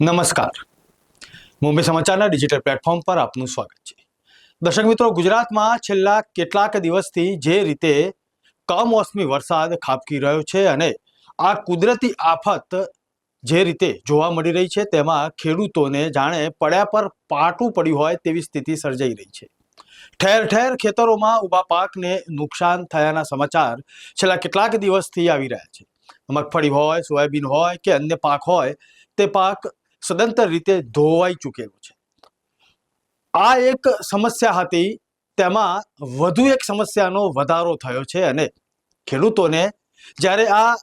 નમસ્કાર. મુંબઈ સમાચારના digital platform પર આપનું સ્વાગત છે. દર્શક મિત્રો, ગુજરાતમાં છેલ્લા કેટલાક દિવસથી જે રીતે કમોસમી વરસાદ ખાબકી રહ્યો છે અને આ કુદરતી આફત જે રીતે જોવા મળી રહી છે તેમાં ખેડૂતોને જાણે પડ્યા પર પાટું પડ્યું હોય તેવી સ્થિતિ સર્જાઈ રહી છે. ઠેર ઠેર ખેતરોમાં ઊભા પાકને નુકસાન થયાના સમાચાર છેલ્લા કેટલાક દિવસથી આવી રહ્યા છે. મગફળી હોય, સોયાબીન હોય કે અન્ય પાક હોય, તે પાક સદંતર રીતે ધોવાઈ ચૂકેલું છે. આ એક સમસ્યા હતી, તેમાં વધુ એક સમસ્યાનો વધારો થયો છે અને ખેડૂતોને જ્યારે આ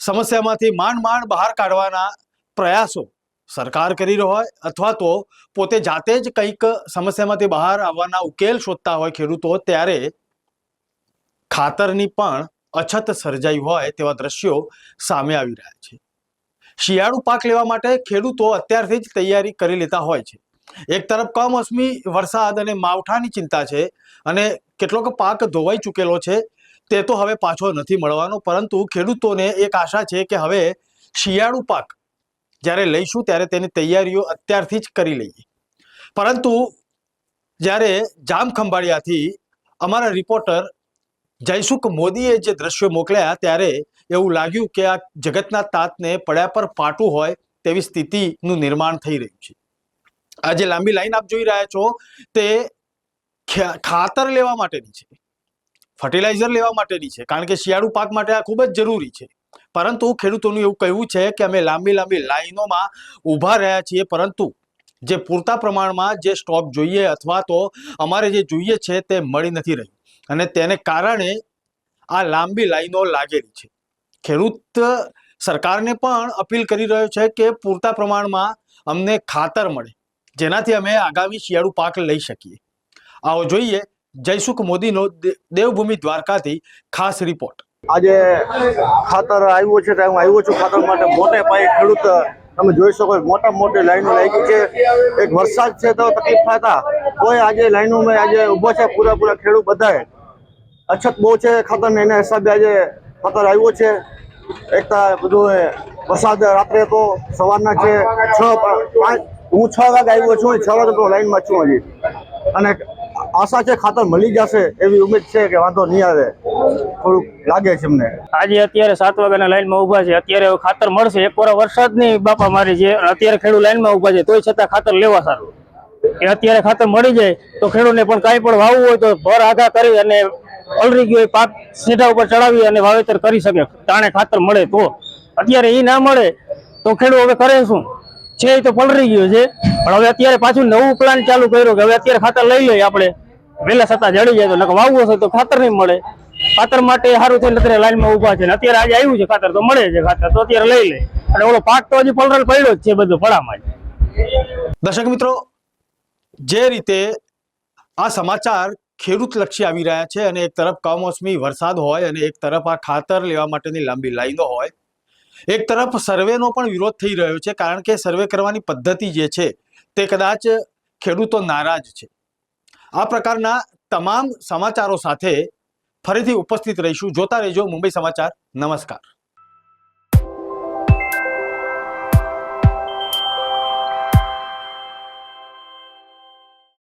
સમસ્યામાંથી માંડ માંડ બહાર કાઢવાના પ્રયાસો સરકાર કરી રહ્યો હોય અથવા તો પોતે જાતે જ કંઈક સમસ્યામાંથી બહાર આવવાના ઉકેલ શોધતા હોય ખેડૂતો, ત્યારે ખાતરની પણ અછત સર્જાઈ હોય તેવા દ્રશ્યો સામે આવી રહ્યા છે. શિયાળુ પાક લેવા માટે ખેડૂતો અત્યારથી જ તૈયારી કરી લેતા હોય છે. એક તરફ કમોસમી વરસાદ અને માવઠાની ચિંતા છે અને કેટલોક પાક ધોવાઈ ચૂકેલો છે, તે તો હવે પાછો નથી મળવાનો, પરંતુ ખેડૂતોને એક આશા છે કે હવે શિયાળુ પાક જ્યારે લઈશું ત્યારે તેની તૈયારીઓ અત્યારથી જ કરી લઈએ. પરંતુ જ્યારે જામ ખંભાળિયાથી અમારા રિપોર્ટર જયસુખ મોદીએ જે દ્રશ્યો મોકલ્યા ત્યારે એવું લાગ્યું કે આ જગતના તાતને પડ્યા પર પાટું હોય તેવી સ્થિતિનું નિર્માણ થઈ રહ્યું છે. આ જે લાંબી લાઈન આપ જોઈ રહ્યા છો તે ખાતર લેવા માટેની છે. ફર્ટિલાઇઝર લેવા માટેની છે. કારણ કે શિયાળુ પાક માટે આ ખૂબ જ જરૂરી છે. પરંતુ ખેડૂતોનું એવું કહેવું છે કે અમે લાંબી લાંબી લાઈનોમાં ઊભા રહ્યા છીએ, પરંતુ જે પૂરતા પ્રમાણમાં જે સ્ટોક જોઈએ અથવા તો અમારે જે જોઈએ છે તે મળી નથી રહ્યું. અને તેને કારણે આ લાંબી લાઈનો લાગેલી છે. ખેડૂત સરકારને પણ અપીલ કરી રહ્યો છે કે પૂરતા પ્રમાણમાં અમને ખાતર મળે, જેનાથી અમે આગામી શિયાળુ પાક લઈ શકીએ. આવો જોઈએ જયસુખ મોદીનો દેવભૂમિ દ્વારકાથી ખાસ રિપોર્ટ. આજે ખાતર આવ્યું છે હું આવ્યો છું ખાતર માટે મોટે પાયે ખેડૂત, તમે જોઈ શકો મોટા મોટી લાઈનો લાગી છે. એક વરસાદ છે તો તકલીફ થતા કોઈ આજે લાઈનોમાં આજે ઊભો છે પૂરા પૂરા ખેડૂત બધાએ. અછત બહુ છે ખાતરને, એના હિસાબે આજે ખાતર આવ્યો છે. એકતા બધું એ વરસાદ રાત્રે તો સવારના છે, છ પાંચ, હું છ વાગે આવ્યો છું, છ વાગે તો લાઈનમાં છું હજી. અને આશા છે ખાતર મળી જશે એવી ઉમેદ છે કે વાંધો નહીં આવે. થોડુંક લાગે છે અમને. આજે અત્યારે સાત વાગ્યાના લાઈનમાં ઊભા છે, અત્યારે ખાતર મળશે. એક વાર વરસાદની બાપા મારી છે અત્યારે ખેડૂત લાઈનમાં ઊભા છે, તોય છતાં ખાતર લેવા સારું. એ અત્યારે ખાતર મળી જાય તો ખેડૂતને પણ કાંઈ પણ વાવવું હોય તો ભર આઘા કરી અને પલરી ગયો પાક સીધા ઉપર ચડાવી અને વાવેતર કરી શકે. તાણે ખાતર મળે તો. અત્યારે એ ના મળે તો ખેડૂત હવે કરે શું? છે એ તો પલરી ગયો છે. પણ હવે અત્યારે પાછું નવું પ્લાન ચાલુ કર્યો કે હવે અત્યારે ખાતર લઈ લઈએ આપણે. વહેલા છતાં જડી જાય તો, નકર વાવવું હશે તો ખાતર નહીં મળે. ખાતર માટે સારું થઈને અત્યારે લાઈનમાં ઊભા છે અત્યારે આજે આવ્યું છે ખાતર તો મળે છે ખાતર તો અત્યારે લઈ લે. અને ઓલો પાક તો હજી પલરલ પડ્યો જ છે બધું પડામાં દર્શક મિત્રો જે રીતે આ સમાચાર ખેડૂત લક્ષી આવી રહ્યા છે અને એક તરફ કમોસમી વરસાદ હોય અને એક તરફ આ ખાતર લેવા માટેની લાંબી લાઈનો હોય, એક તરફ સર્વેનો પણ વિરોધ થઈ રહ્યો છે કારણ કે સર્વે કરવાની પદ્ધતિ જે છે તે કદાચ ખેડૂતો નારાજ છે. આ પ્રકારના તમામ સમાચારો સાથે ફરીથી ઉપસ્થિત રહીશું. જોતા રહેજો મુંબઈ સમાચાર. નમસ્કાર.